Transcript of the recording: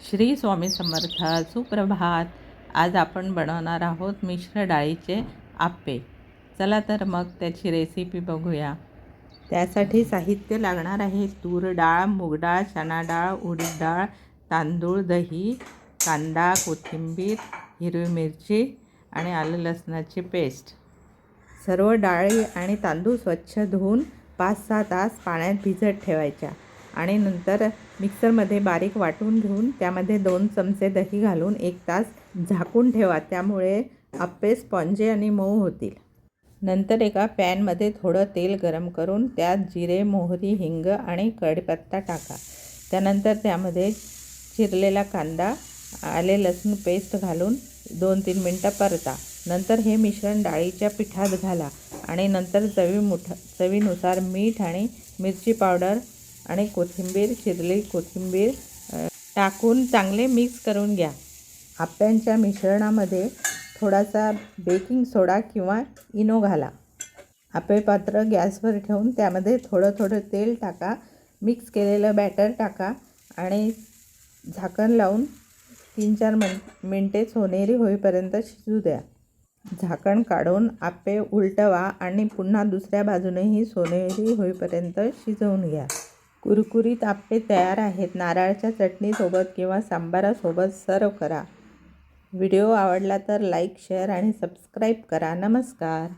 श्री स्वामी समर्थ सुप्रभात. आज आपण बनवणार आहोत मिश्र डाळीचे आप्पे. चला तर मग त्याची रेसिपी बघूया. त्यासाठी साहित्य लागणार आहे. तूर डाळ मूग डाळ चणा डाळ उडीद डाळ तांदूळ दही कांदा कोथिंबीर हिरवी मिरची आणि आलं लसणाची पेस्ट. सर्व डाळी आणि तांदूळ स्वच्छ धुवून पाच सहा तास पाण्यात भिजत ठेवायच्या. आणि नंतर मिक्सरमध्ये बारीक वाटून घेऊन त्यामध्ये दोन चमचे दही घालून एक तास झाकून ठेवा. त्यामुळे आप्पे स्पॉन्जी आणि मऊ होतील. नंतर एका पॅनमध्ये थोडं तेल गरम करून त्यात जिरे मोहरी हिंग आणि कढीपत्ता टाका. त्यानंतर त्यामध्ये चिरलेला कांदा आले लसूण पेस्ट घालून दोन तीन मिनटं परता. नंतर हे मिश्रण डाळीच्या पिठात घाला आणि नंतर चवी मुठ चवीनुसार मीठ आणि मिरची पावडर आणि कोथिंबीर चिरली कोथिंबीर टाकून चांगले मिक्स करून घ्या. आप्यांच्या मिश्रणामध्ये थोडासा बेकिंग सोडा किंवा इनो घाला. आपे पात्र गॅसवर ठेवून त्यामध्ये थोडं थोडं तेल टाका मिक्स केलेलं बॅटर टाका आणि झाकण लावून तीन चार मिन मिनटे सोनेरी होईपर्यंत शिजू द्या. झाकण काढून आप्पे उलटवा आणि पुन्हा दुसऱ्या बाजूनेही सोनेरी होईपर्यंत शिजवून घ्या. कुरकुरीत आप्पे तयार आहेत. नारळाच्या चटणीसोबत किंवा सांबारासोबत सर्व करा. व्हिडिओ आवडला तर लाईक शेअर आणि सबस्क्राईब करा. नमस्कार.